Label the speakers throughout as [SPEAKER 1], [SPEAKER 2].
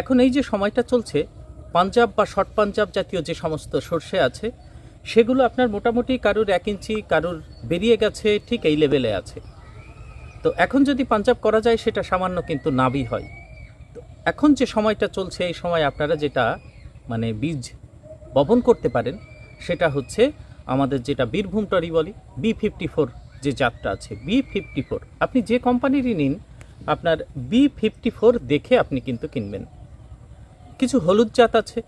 [SPEAKER 1] এখন এই যে সময়টা চলছে, পাঞ্জাব বা শর্ট পাঞ্জাব জাতীয় যে সমস্ত সর্ষে আছে, সেগুলো আপনার মোটামুটি কারুর এক ইঞ্চি কারুর বেরিয়ে গেছে, ঠিক এই লেভেলে আছে। তো এখন যদি পাঞ্জাব করা যায়, সেটা সামান্য কিন্তু নাবি হয়। তো এখন যে সময়টা চলছে, এই সময় আপনারা যেটা মানে বীজ বপন করতে পারেন, সেটা হচ্ছে আমাদের যেটা বীরভূম টরি বলি বি ফিফটি ফোর যে জাতটা আছে বি ফিফটি ফোর আপনি যে কোম্পানিরই নিন, আপনার বি ফিফটি ফোর দেখে আপনি কিন্তু কিনবেন। কিছু হলুদ জাত আছে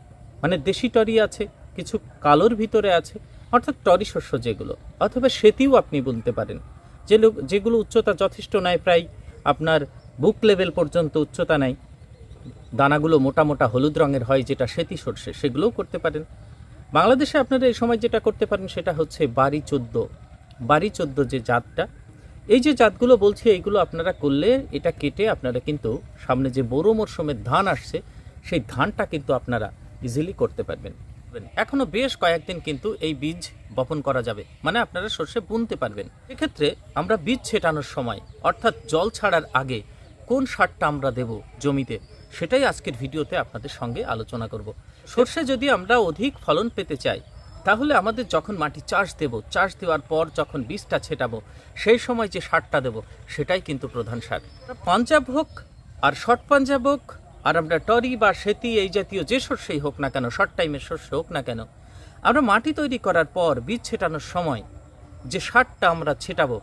[SPEAKER 1] মানে দেশি টরি আছে, কিছু কালোর ভিতরে আছে, অর্থাৎ টরি শস্য যেগুলো, অথবা সেতিও আপনি বলতে পারেন। যে লোক, যেগুলো উচ্চতা যথেষ্ট নয়, প্রায় আপনার বুক লেভেল পর্যন্ত উচ্চতা নেয় দানাগুলো মোটা মোটা হলুদ রঙের হয়, যেটা সেতি সর্ষে, সেগুলোও করতে পারেন। বাংলাদেশে আপনারা এই সময় যেটা করতে পারেন, সেটা হচ্ছে বাড়ি চোদ্দ। বাড়ি চোদ্দ যে জাতটা, এই যে জাতগুলো বলছি, এইগুলো আপনারা করলে এটা কেটে আপনারা কিন্তু সামনে যে বড় মরশুমের ধান আসছে সেই ধানটা কিন্তু আপনারা ইজিলি করতে পারবেন। এখনও বেশ কয়েকদিন কিন্তু এই বীজ বপন করা যাবে মানে আপনারা সর্ষে বুনতে পারবেন। এক্ষেত্রে আমরা বীজ ছেটানোর সময়, অর্থাৎ জল ছাড়ার আগে কোন সারটা আমরা দেব জমিতে, সেটাই আজকের ভিডিওতে আপনাদের সঙ্গে আলোচনা করব। সর্ষে যদি আমরা অধিক ফলন পেতে চাই, তাহলে আমাদের যখন মাটি চাষ দেব, চাষ দেওয়ার পর যখন বীজটা ছেটাবো, সেই সময় যে সারটা দেব, সেটাই কিন্তু প্রধান সার। পাঞ্জাব হোক আর শর্ট পাঞ্জাব হোক আর আমরা টরি বা সেতি, এই জাতীয় যে শস্যই হোক না কেন শর্ট টাইমের শস্য হোক না কেন, আমরা মাটি তৈরি করার পর বীজ ছেটানোর সময় যে সারটা আমরা ছেটাবো,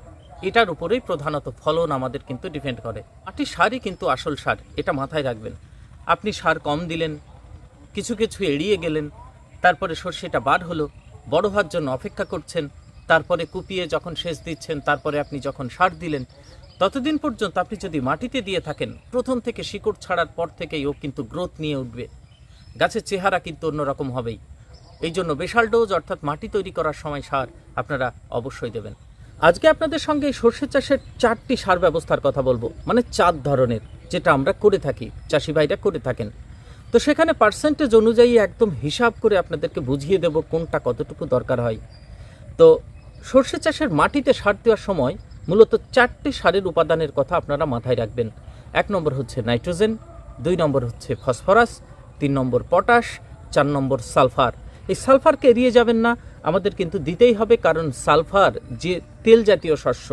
[SPEAKER 1] এটার উপরেই প্রধানত ফলন আমাদের কিন্তু ডিপেন্ড করে। মাটির সারই কিন্তু আসল সার, এটা মাথায় রাখবেন। আপনি সার কম দিলেন, কিছু কিছু এড়িয়ে গেলেন, তারপরে সর্ষেটা বার হলো, বড় হওয়ার জন্য অপেক্ষা করছেন, তারপরে কুপিয়ে যখন সেচ দিচ্ছেন, তারপরে আপনি যখন সার দিলেন ততদিন পর্যন্ত আপনি যদি মাটিতে দিয়ে থাকেন, প্রথম থেকে শিকড় ছাড়ার পর থেকেই ও কিন্তু গ্রোথ নিয়ে উঠবে। গাছের চেহারা কিন্তু অন্যরকম হবেই। এই জন্য বেশাল ডোজ অর্থাৎ মাটি তৈরি করার সময় সার আপনারা অবশ্যই দেবেন। আজকে আপনাদের সঙ্গে এই সর্ষে চাষের চারটি সার ব্যবস্থার কথা বলব মানে চার ধরনের, যেটা আমরা করে থাকি, চাষি ভাইরা করে থাকেন। তো সেখানে পার্সেন্টেজ অনুযায়ী একদম হিসাব করে আপনাদেরকে বুঝিয়ে দেব কোনটা কতটুকু দরকার হয়। তো সর্ষে চাষের মাটিতে সার দেওয়ার সময় মূলত চারটি সারের উপাদানের কথা আপনারা মাথায় রাখবেন। এক নম্বর হচ্ছে নাইট্রোজেন, দুই নম্বর হচ্ছে ফসফরাস, তিন নম্বর পটাশ, চার নম্বর সালফার। এই সালফারকে এড়িয়ে যাবেন না, আমাদের কিন্তু দিতেই হবে, কারণ সালফার যে তেল জাতীয় শস্য,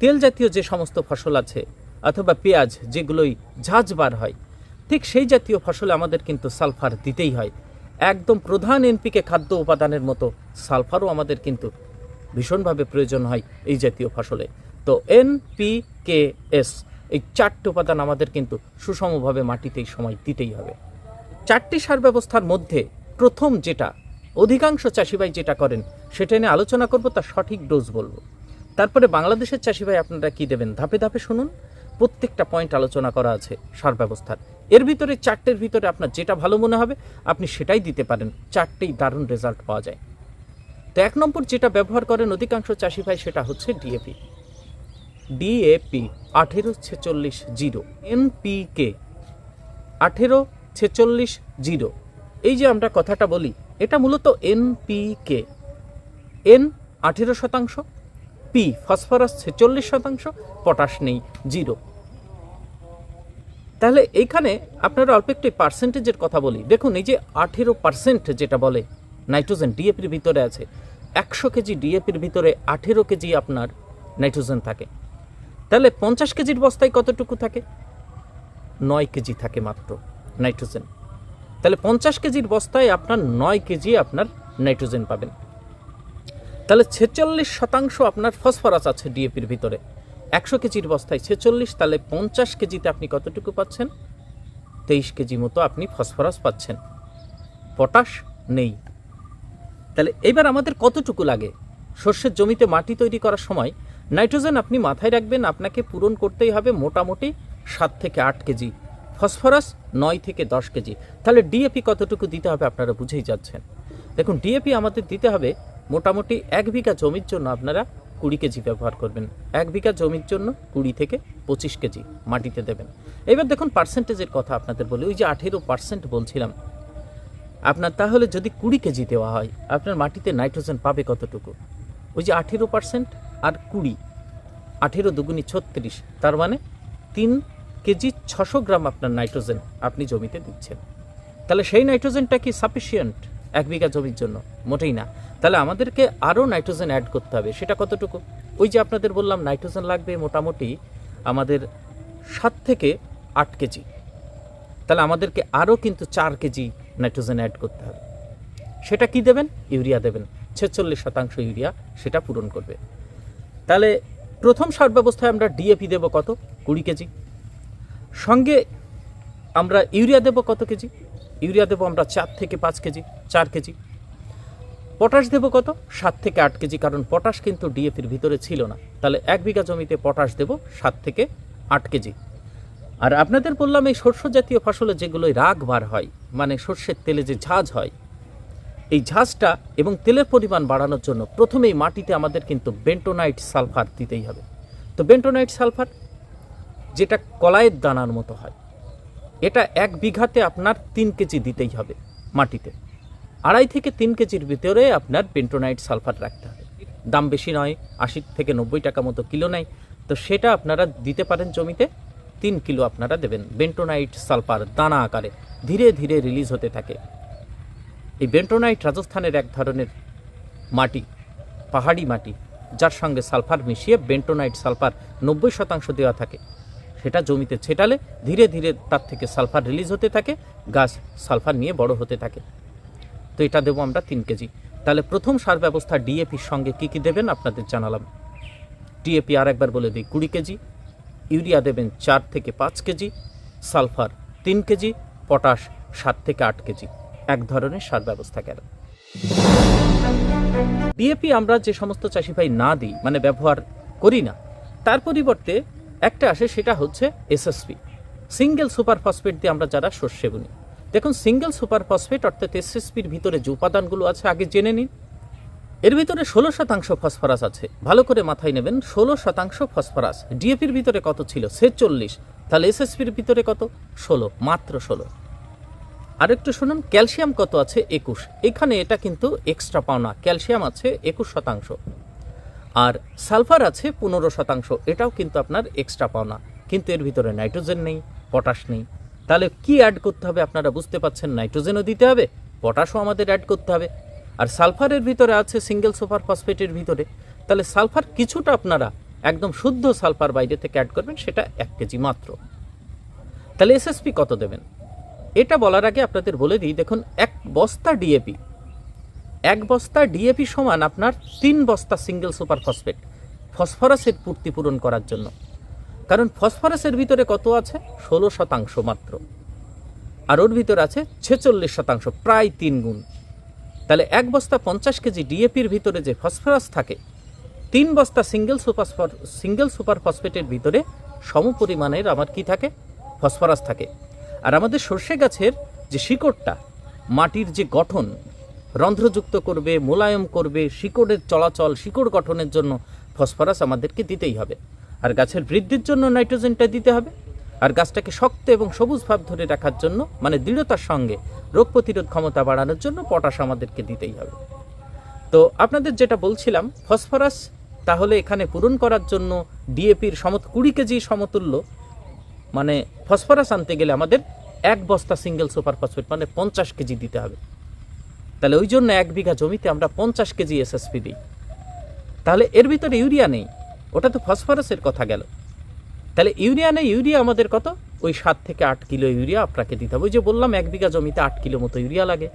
[SPEAKER 1] তেল জাতীয় যে সমস্ত ফসল আছে, অথবা পেঁয়াজ যেগুলোই ঝাঁঝ বার হয়, ঠিক সেই জাতীয় ফসলে আমাদের কিন্তু সালফার দিতেই হয়। একদম প্রধান এনপিকে খাদ্য উপাদানের মতো সালফারও আমাদের কিন্তু ভীষণভাবে প্রয়োজন হয় এই জাতীয় ফসলে। তো এন পি কে এস, এই চারটি উপাদান আমাদের কিন্তু সুষমভাবে মাটিতেই সময় দিতেই হবে। চারটি সার ব্যবস্থার মধ্যে প্রথম যেটা, অধিকাংশ চাষিভাই যেটা করেন, সেটা নিয়ে আলোচনা করব, তার সঠিক ডোজ বলব। তারপরে বাংলাদেশের চাষিভাই আপনারা কি দেবেন? ধাপে ধাপে শুনুন। প্রত্যেকটা পয়েন্ট আলোচনা করা আছে সার ব্যবস্থার। এর ভিতরে, চারটের ভিতরে আপনার যেটা ভালো মনে হবে, আপনি সেটাই দিতে পারেন। চারটেই দারুণ রেজাল্ট পাওয়া যায়। তো এক নম্বর যেটা ব্যবহার করেন অধিকাংশ চাষি ভাই সেটা হচ্ছে ডিএপি ডিএপি আঠেরো ছেচল্লিশ জিরো এনপিকে আঠেরো ছেচল্লিশ জিরো। এই যে আমরা কথাটা বলি, এটা মূলত এনপিকে এন আঠেরো শতাংশ পি ফসফরাস ছেচল্লিশ শতাংশ, পটাশ নেই, জিরো। তাহলে এইখানে আপনারা অল্প একটু পার্সেন্টেজের কথা বলি। দেখুন, এই যে আঠেরো পার্সেন্ট যেটা বলে, নাইট্রোজেন ডিএপির ভিতরে আছে একশো কেজি ডিএপির ভিতরে আঠেরো কেজি আপনার নাইট্রোজেন থাকে। তাহলে পঞ্চাশ কেজির বস্তায় কতটুকু থাকে? নয় কেজি থাকে মাত্র নাইট্রোজেন। তাহলে পঞ্চাশ কেজির বস্তায় আপনার নয় কেজি আপনার নাইট্রোজেন পাবেন। তাহলে ছেচল্লিশ শতাংশ আপনার ফসফরাস আছে ডিএপির ভিতরে। একশো কেজির বস্তায় ছেচল্লিশ, তাহলে পঞ্চাশ কেজিতে আপনি কতটুকু পাচ্ছেন? তেইশ কেজি মতো আপনি ফসফরাস পাচ্ছেন। পটাশ নেই। তাহলে এবার আমাদের কতটুকু লাগে? শস্যের জমিতে মাটি তৈরি করার সময় নাইট্রোজেন আপনি মাথায় রাখবেন, আপনাকে পূরণ করতেই হবে মোটামুটি সাত থেকে আট কেজি, ফসফরাস নয় থেকে দশ কেজি। তাহলে ডিএপি কতটুকু দিতে হবে আপনারা বুঝেই যাচ্ছেন। দেখুন ডিএপি আমাদের দিতে হবে মোটামুটি এক বিঘা জমির জন্য আপনারা কুড়ি কেজি ব্যবহার করবেন। এক বিঘা জমির জন্য কুড়ি থেকে পঁচিশ কেজি মাটিতে দেবেন। এবার দেখুন পার্সেন্টেজের কথা আপনাদের বলি, ওই যে আঠেরো পার্সেন্ট বলছিলাম আপনার তাহলে যদি কুড়ি কেজি দেওয়া হয়, আপনার মাটিতে নাইট্রোজেন পাবে কতটুকু? ওই যে আঠেরো পার্সেন্ট আর কুড়ি, আঠেরো দুগুনি ছত্রিশ, তার মানে তিন কেজি ছশো গ্রাম আপনার নাইট্রোজেন আপনি জমিতে দিচ্ছেন। তাহলে সেই নাইট্রোজেনটা কি সাফিসিয়েন্ট এক বিঘা জমির জন্য? মোটেই না। তাহলে আমাদেরকে আরও নাইট্রোজেন অ্যাড করতে হবে, সেটা কতটুকু? ওই যে আপনাদের বললাম, নাইট্রোজেন লাগবে মোটামুটি আমাদের সাত থেকে আট কেজি। তাহলে আমাদেরকে আরও কিন্তু চার কেজি নাইট্রোজেন অ্যাড করতে হবে। সেটা কি দেবেন? ইউরিয়া দেবেন। ছেচল্লিশ শতাংশ ইউরিয়া সেটা পূরণ করবে। তাহলে প্রথম সার ব্যবস্থায় আমরা ডিএপি দেব কত? কুড়ি কেজি। সঙ্গে আমরা ইউরিয়া দেব কত কেজি? ইউরিয়া দেব আমরা চার থেকে পাঁচ কেজি, চার কেজি। পটাশ দেব কত? সাত থেকে আট কেজি, কারণ পটাশ কিন্তু ডিএপির ভিতরে ছিল না। তাহলে এক বিঘা জমিতে পটাশ দেব সাত থেকে আট কেজি। আর আপনাদের বললাম এই শস্য জাতীয় ফসলে যেগুলোই রাগ বার হয় মানে সর্ষের তেলে যে ঝাঁজ হয়, এই ঝাঁজটা এবং তেলের পরিমাণ বাড়ানোর জন্য প্রথমেই মাটিতে আমাদের কিন্তু বেন্টোনাইট সালফার দিতেই হবে। তো বেন্টোনাইট সালফার, যেটা কলাইয়ের দানার মতো হয়, এটা এক বিঘাতে আপনার তিন কেজি দিতেই হবে মাটিতে। আড়াই থেকে তিন কেজির ভিতরে আপনার বেন্টোনাইট সালফার রাখতে হবে। দাম বেশি নয়, আশি থেকে নব্বই টাকা মতো কিলো নেয়, তো সেটা আপনারা দিতে পারেন জমিতে। তিন কিলো আপনারা দেবেন। বেন্টোনাইট সালফার দানা আকারে ধীরে ধীরে রিলিজ হতে থাকে। এই বেন্টোনাইট রাজস্থানের এক ধরনের মাটি, পাহাড়ি মাটি, যার সঙ্গে সালফার মিশিয়ে বেন্টোনাইট সালফার নব্বই শতাংশ দেওয়া থাকে। সেটা জমিতে ছেটালে ধীরে ধীরে তার থেকে সালফার রিলিজ হতে থাকে, গাছ সালফার নিয়ে বড় হতে থাকে। তো এটা দেবো আমরা তিন কেজি। তাহলে প্রথম সার ব্যবস্থা ডিএপির সঙ্গে কী কী দেবেন আপনাদের জানালাম। ডিএপি আর একবার বলে দিই, কুড়ি কেজি। ইউরিয়া দেবেন চার থেকে পাঁচ কেজি, সালফার তিন কেজি, পটাশ সাত থেকে আট কেজি। এক ধরনের সার ব্যবস্থা গেল ডিএপি আমরা যে সমস্ত চাষি ভাই না দিই মানে ব্যবহার করি না, তার পরিবর্তে একটা আসে সেটা হচ্ছে এসএসপি সিঙ্গেল সুপার ফসফেট দিয়ে আমরা যারা শস্যে বুনি, দেখুন সিঙ্গেল সুপার ফসফেট অর্থাৎ এসএসপির ভিতরে যে উপাদানগুলো আছে, আগে জেনে নিন। এর ভিতরে ষোলো শতাংশ ফসফরাস আছে। ভালো করে মাথায় নেবেন, ষোলো শতাংশ ফসফরাস। ডিএপির ভিতরে কত ছিল? সে চল্লিশ তাহলে এসএসপির ভিতরে কত? ষোলো, মাত্র ষোলো। আরেকটু শুনুন, ক্যালসিয়াম কত আছে? একুশ। এখানে এটা কিন্তু এক্সট্রা পাওনা। ক্যালসিয়াম আছে একুশ শতাংশ। আর সালফার আছে পনেরো শতাংশ। এটাও কিন্তু আপনার এক্সট্রা পাওনা। কিন্তু এর ভিতরে নাইট্রোজেন নেই, পটাশ নেই। তাহলে কি অ্যাড করতে হবে আপনারা বুঝতে পাচ্ছেন নাইট্রোজেনও দিতে হবে, পটাশও আমাদের অ্যাড করতে হবে। আর সালফারের ভিতরে আছে সিঙ্গেল সুপার ফসফেটের ভিতরে। তাহলে সালফার কিছুটা আপনারা একদম শুদ্ধ সালফার বাইরে থেকে অ্যাড করবেন, সেটা এক কেজি মাত্র। তাহলে এসএসপি কত দেবেন? এটা বলার আগে আপনাদের বলে দিই, দেখুন, এক বস্তা ডিএপি এক বস্তা ডিএপি সমান আপনার তিন বস্তা সিঙ্গেল সুপার ফসফেট, ফসফরাসের পূর্তি পূরণ করার জন্য। কারণ ফসফরাসের ভিতরে কত আছে? ষোলো শতাংশ মাত্র। আর ওর ভিতরে আছে ছেচল্লিশ শতাংশ, প্রায় তিন গুণ। তাহলে এক বস্তা পঞ্চাশ কেজি ডিএপির ভিতরে যে ফসফরাস থাকে, তিন বস্তা সিঙ্গেল সুপার সিঙ্গেল সুপার ফসফেটের ভিতরে সম পরিমাণের আমার কি থাকে? ফসফরাস থাকে। আর আমাদের সর্ষে গাছের যে শিকড়টা, মাটির যে গঠন, রন্ধ্রযুক্ত করবে, মোলায়ম করবে, শিকড়ের চলাচল, শিকড় গঠনের জন্য ফসফরাস আমাদেরকে দিতেই হবে। আর গাছের বৃদ্ধির জন্য নাইট্রোজেনটা দিতে হবে। আর গাছটাকে শক্ত এবং সবুজ ভাব ধরে রাখার জন্য মানে দৃঢ়তার সঙ্গে রোগ প্রতিরোধ ক্ষমতা বাড়ানোর জন্য পটাশ আমাদেরকে দিতেই হবে। তো আপনাদের যেটা বলছিলাম, ফসফরাস তাহলে এখানে পূরণ করার জন্য ডিএপির সমত কুড়ি কেজি সমতুল্য। মানে ফসফরাস আনতে গেলে আমাদের এক বস্তা সিঙ্গেল সুপার ফসফেট মানে পঞ্চাশ কেজি দিতে হবে। তাহলে ওই জন্য এক বিঘা জমিতে আমরা পঞ্চাশ কেজি এসএসপি দিই। তাহলে এর ভিতরে ইউরিয়া নেই, ওটা তো ফসফরাসের কথা গেল। তাহলে ইউরিয়া নেই, ইউরিয়া আমাদের কত? ওই সাত থেকে আট কিলো ইউরিয়া আপনাকে দিতে হবে। ওই যে বললাম, এক বিঘা জমিতে আট কিলো মতো ইউরিয়া লাগে।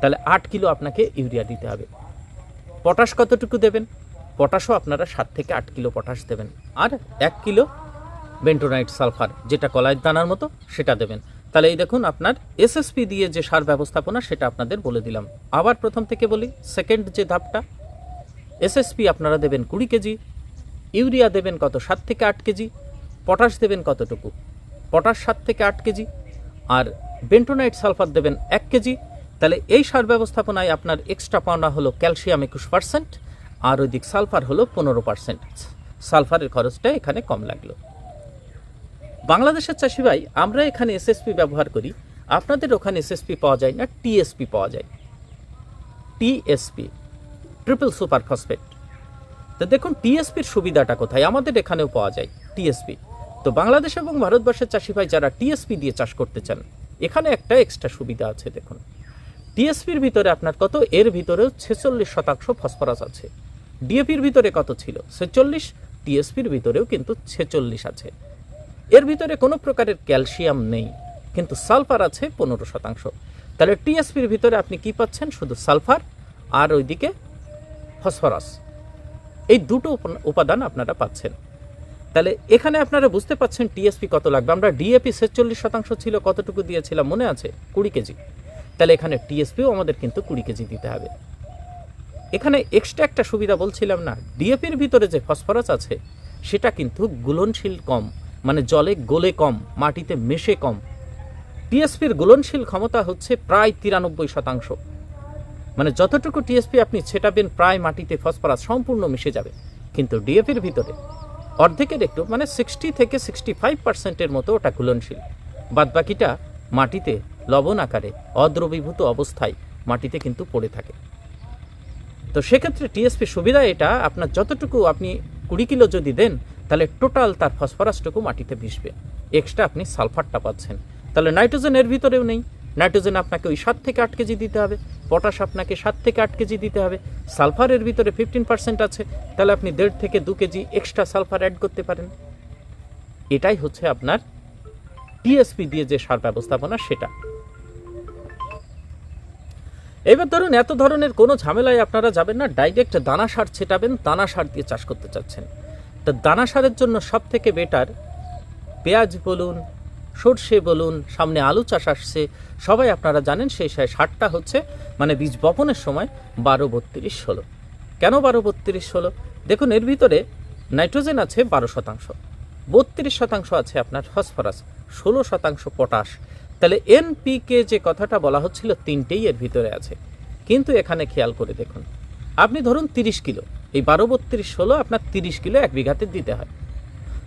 [SPEAKER 1] তাহলে আট কিলো আপনাকে ইউরিয়া দিতে হবে। পটাশ কতটুকু দেবেন? পটাশও আপনারা সাত থেকে আট কিলো পটাশ দেবেন। আর এক কিলো বেন্টোনাইট সালফার, যেটা কলাইয়ের দানার মতো, সেটা দেবেন। তাহলে এই দেখুন, আপনার এসএসপি দিয়ে যে সার ব্যবস্থাপনা, সেটা আপনাদের বলে দিলাম। আবার প্রথম থেকে বলি সেকেন্ড যে ধাপটা এসএসপি আপনারা দেবেন কুড়ি কেজি, ইউরিয়া দেবেন কত? সাত থেকে আট কেজি, পটাশ দেবেন কতটুকু? পটাশ সাত থেকে আট কেজি আর বেন্টোনাইট সালফার দেবেন এক কেজি। তাহলে এই সার ব্যবস্থাপনায় আপনার এক্সট্রা পাওনা হলো ক্যালসিয়াম একুশ পার্সেন্ট আর ওইদিক সালফার হলো পনেরো পার্সেন্ট। সালফারের খরচটা এখানে কম লাগল। বাংলাদেশের চাষি ভাই, আমরা এখানে এসএসপি ব্যবহার করি। আপনাদের ওখানে এসএসপি পাওয়া যায় না টিএসপি পাওয়া যায়? টিএসপি ট্রিপল সুপার ফসফেট তো দেখুন টিএসপির সুবিধাটা কোথায়? আমাদের এখানেও পাওয়া যায় টিএসপি তো বাংলাদেশ এবং ভারতবর্ষের চাষি ভাই যারা টিএসপি দিয়ে চাষ করতে চান, এখানে একটা এক্সট্রা সুবিধা আছে দেখুন। টিএসপির ভিতরে আপনার কত? এর ভিতরেও ছেচল্লিশ শতাংশ ফসফরাস আছে। ডিএপির ভিতরে কত ছিল? ছেচল্লিশ। টিএসপির ভিতরেও কিন্তু ছেচল্লিশ আছে। এর ভিতরে কোনো প্রকারের ক্যালসিয়াম নেই, কিন্তু সালফার আছে পনেরো শতাংশ। তাহলে টিএসপির ভিতরে আপনি কি পাচ্ছেন? শুধু সালফার আর ওইদিকে ফসফরাস। এই দুটো উপ- উপাদান আপনারা পাচ্ছেন। তাহলে এখানে আপনারা বুঝতে পাচ্ছেন টিএসপি কত লাগবে। আমরা ডিএপি ছেচল্লিশ শতাংশ ছিল, কতটুকু দিয়েছিলাম মনে আছে? কুড়ি কেজি। তাহলে এখানে টিএসপিও আমাদের কিন্তু কুড়ি কেজি দিতে হবে। এখানে এক্সট্রা একটা সুবিধা বলছিলাম না, ডিএপির ভিতরে যে ফসফরাস আছে, সেটা কিন্তু গুলনশীল কম মানে জলে গলে কম, মাটিতে মেশে কম। টিএসপির গুলনশীল ক্ষমতা হচ্ছে প্রায় তিরানব্বই শতাংশ। মানে যতটুকু টিএসপি আপনি ছেটাবেন, প্রায় মাটিতে ফসফরাস সম্পূর্ণ মিশে যাবে। কিন্তু ডিএপির ভিতরে অর্ধেকের একটু মানে সিক্সটি থেকে সিক্সটি ফাইভ পার্সেন্টের মতো ওটা ঘুলনশীল বাদ বাকিটা মাটিতে লবণ আকারে অদ্রবীভূত অবস্থায় মাটিতে কিন্তু পড়ে থাকে। তো সেক্ষেত্রে টিএসপি সুবিধা এটা, আপনার যতটুকু আপনি কুড়ি কিলো যদি দেন, তাহলে টোটাল তার ফসফরাসটুকু মাটিতে ভিসবে। এক্সট্রা আপনি সালফারটা পাচ্ছেন। তাহলে নাইট্রোজেন এর ভিতরেও নেই। নাইট্রোজেন আপনাকে ওই সাত থেকে আট কেজি দিতে হবে, পটাশ আপনাকে সাত থেকে আট কেজি দিতে হবে, সালফারের ভিতরে ফিফটিন পার্সেন্ট আছে, তাহলে আপনি দেড় থেকে দু কেজি এক্সট্রা সালফার অ্যাড করতে পারেন। এটাই হচ্ছে আপনার টিএসপি দিয়ে যে সার ব্যবস্থাপনা সেটা। এবার ধরুন এত ধরনের কোনো ঝামেলায় আপনারা যাবেন না ডাইরেক্ট দানা সার ছেটাবেন, দানা সার দিয়ে চাষ করতে চাচ্ছেন। তা দানা সারের জন্য সব থেকে বেটার পেঁয়াজ বলুন সর্ষে বলুন, সামনে আলু চাষ আসছে। সবাই আপনারা জানেন সেই সারটা হচ্ছে মানে বীজ বপনের সময় বারো বত্রিশ ষোলো। কেন বারো বত্রিশ ষোলো? দেখুন, এর ভিতরে নাইট্রোজেন আছে বারো শতাংশ, বত্রিশ শতাংশ আছে আপনার ফসফরাস, ষোলো শতাংশ পটাশ। তাহলে এনপিকে যে কথাটা বলা হচ্ছিল, তিনটেই এর ভিতরে আছে। কিন্তু এখানে খেয়াল করে দেখুন, আপনি ধরুন তিরিশ কিলো, এই বারো বত্রিশ ষোলো আপনার তিরিশ কিলো এক বিঘাতে দিতে হয়।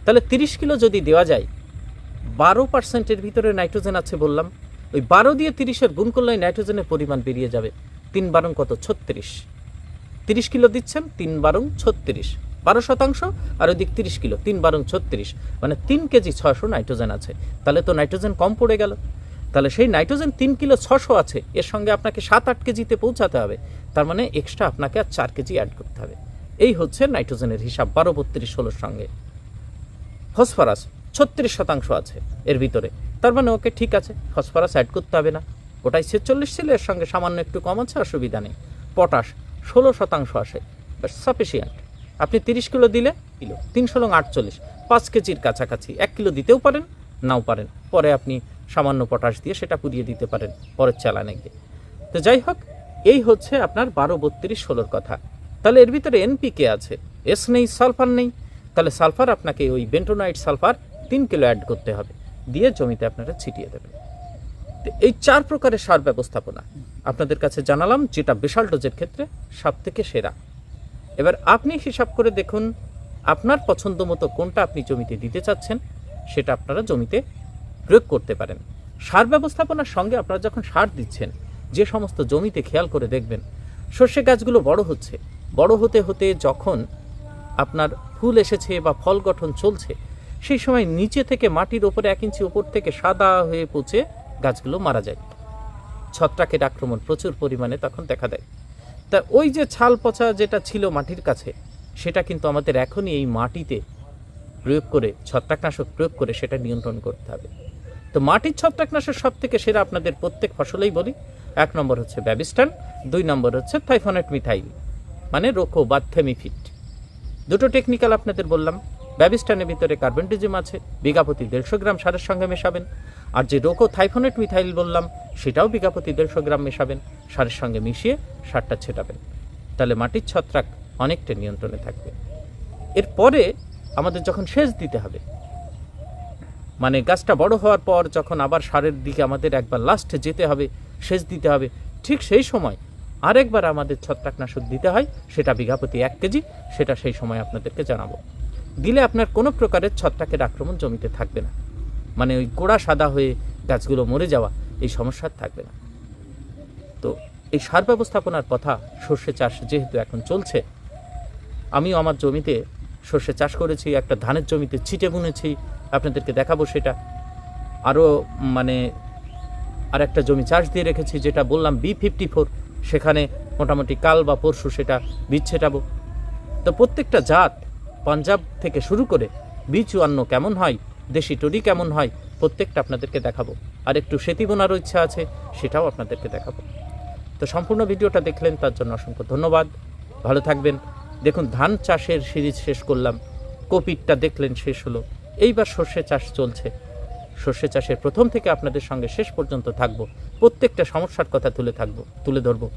[SPEAKER 1] তাহলে তিরিশ কিলো যদি দেওয়া যায় বারো পার্সেন্টের ভিতরে নাইট্রোজেন আছে বললাম। ওই বারো দিয়ে তিরিশের গুণ করলে নাইট্রোজেনের পরিমাণ বেরিয়ে যাবে। তিন বারং কত? ছত্রিশ। তিরিশ কিলো দিচ্ছেন, তিন বারং ছত্রিশ। বারো শতাংশ, আর ওই দিক তিরিশ কিলো, তিন বারং ছত্রিশ। মানে তিন কেজি ছশো নাইট্রোজেন আছে। তাহলে তো নাইট্রোজেন কম পড়ে গেল। তাহলে সেই নাইট্রোজেন তিন কিলো ছশো আছে, এর সঙ্গে আপনাকে সাত আট কেজিতে পৌঁছাতে হবে। তার মানে এক্সট্রা আপনাকে আর চার কেজি অ্যাড করতে হবে। এই হচ্ছে নাইট্রোজেনের হিসাব, বারো বত্রিশ ষোলোর সঙ্গে। ফসফরাস ছত্রিশ শতাংশ আছে এর ভিতরে। তার মানে ওকে ঠিক আছে, ফসফরাস অ্যাড করতে হবে না। ওটাই ছেচল্লিশ ছিল, এর সঙ্গে সামান্য একটু কম আছে, অসুবিধা নেই। পটাশ ষোলো শতাংশ আসে সাফিসিয়েন্ট আপনি তিরিশ কিলো দিলে, কিলো, তিনশো লং আটচল্লিশ, পাঁচ কেজির কাছাকাছি। এক কিলো দিতেও পারেন, নাও পারেন। পরে আপনি সামান্য পটাশ দিয়ে সেটা পুড়িয়ে দিতে পারেন, পরের চালানে গিয়ে। তো যাই হোক, এই হচ্ছে আপনার বারো, বত্রিশ, ষোলোর কথা। তাহলে এর ভিতরে এনপিকে আছে এস নেই, সালফার নেই। তাহলে সালফার আপনাকে ওই বেন্টোনাইট সালফার তিন কিলো অ্যাড করতে হবে। দিয়ে জমিতে আপনারা ছিটিয়ে দেবেন। এই চার প্রকারের সার ব্যবস্থাপনা আপনাদের কাছে জানালাম, যেটা বিশাল ডোজের ক্ষেত্রে সব থেকে সেরা। এবার আপনি হিসাব করে দেখুন, আপনার পছন্দ মতো কোনটা আপনি জমিতে দিতে চাচ্ছেন, সেটা আপনারা জমিতে প্রয়োগ করতে পারেন। সার ব্যবস্থাপনার সঙ্গে আপনারা যখন সার দিচ্ছেন, যে সমস্ত জমিতে খেয়াল করে দেখবেন, সর্ষে গাছগুলো বড় হচ্ছে। বড় হতে হতে যখন আপনার ফুল এসেছে বা ফল গঠন চলছে সেই সময় নিচে থেকে মাটির ওপরে এক ইঞ্চি ওপর থেকে সাদা হয়ে পচে গাছগুলো মারা যায়। ছত্রাকের আক্রমণ প্রচুর পরিমাণে তখন দেখা দেয়। তা ওই যে ছাল পচা যেটা ছিল মাটির কাছে, সেটা কিন্তু আমাদের এখনই এই মাটিতে প্রয়োগ করে, ছত্রাকনাশক প্রয়োগ করে সেটা নিয়ন্ত্রণ করতে হবে। তো মাটির ছত্রাকনাশক সব থেকে সেরা আপনাদের প্রত্যেক ফসলেই বলি। এক নম্বর হচ্ছে ব্যাবিস্টান, দুই নম্বর হচ্ছে থাইফোনেট মিথাইল মানে রোকো বা দুটো টেকনিক্যাল আপনাদের বললাম। ব্যাবিস্টানের ভিতরে কার্বেন্টিজম আছে বিঘাপতি দেড়শো গ্রাম সারের সঙ্গে মেশাবেন। আর যে রোকো থাইফোনেট মিথাইল বললাম, সেটাও বিঘাপতি দেড়শো গ্রাম মেশাবেন। সারের সঙ্গে মিশিয়ে সারটা ছেটাবেন। তাহলে মাটির ছত্রাক অনেকটা নিয়ন্ত্রণে থাকবে। এরপরে আমাদের যখন সেচ দিতে হবে মানে গাছটা বড় হওয়ার পর যখন আবার সারের দিকে আমাদের একবার লাস্টে যেতে হবে, সেচ দিতে হবে, ঠিক সেই সময় আরেকবার আমাদের ছত্রাকনাশক দিতে হয়, সেটা বিঘাপতি এক কেজি, সেটা সেই সময় আপনাদেরকে জানাব। দিলে আপনার কোনো প্রকারের ছত্রাকের আক্রমণ জমিতে থাকবে না। মানে ওই গোড়া সাদা হয়ে গাছগুলো মরে যাওয়া, এই সমস্যা থাকবে না। তো এই সার ব্যবস্থাপনার কথা সর্ষে চাষ যেহেতু এখন চলছে, আমিও আমার জমিতে সর্ষে চাষ করেছি, একটা ধানের জমিতে ছিটে বুনেছি, আপনাদেরকে দেখাবো সেটা। আরও মানে আর একটা জমি চাষ দিয়ে রেখেছি, যেটা বললাম বি ফিফটি ফোর সেখানে মোটামুটি কাল বা পরশু সেটা বীজ ছেটাবো তো প্রত্যেকটা জাত পাঞ্জাব থেকে শুরু করে বি চুয়ান্ন কেমন হয়, দেশি টরি কেমন হয়, প্রত্যেকটা আপনাদেরকে দেখাবো। আর একটু সেতি বোনারও ইচ্ছা আছে, সেটাও আপনাদেরকে দেখাবো। তো সম্পূর্ণ ভিডিওটা দেখলেন, তার জন্য অসংখ্য ধন্যবাদ। ভালো থাকবেন। দেখুন, ধান চাষের সিরিজ শেষ করলাম। কপিরটা দেখলেন, শেষ হলো। এইবার সর্ষে চাষ চলছে। সর্ষে চাষের প্রথম থেকে আপনাদের সঙ্গে শেষ পর্যন্ত থাকব। প্রত্যেকটা সমস্যার কথা তুলে থাকব, তুলে ধরবো।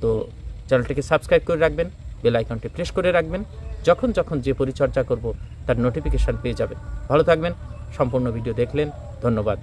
[SPEAKER 1] তো চ্যানেলটিকে সাবস্ক্রাইব করে রাখবেন। বেল আইকনটি প্রেস করে রাখবেন। যখন যখন যে পরিচর্যা করব, তার নোটিফিকেশান পেয়ে যাবেন। ভালো থাকবেন। সম্পূর্ণ ভিডিও দেখলেন। ধন্যবাদ।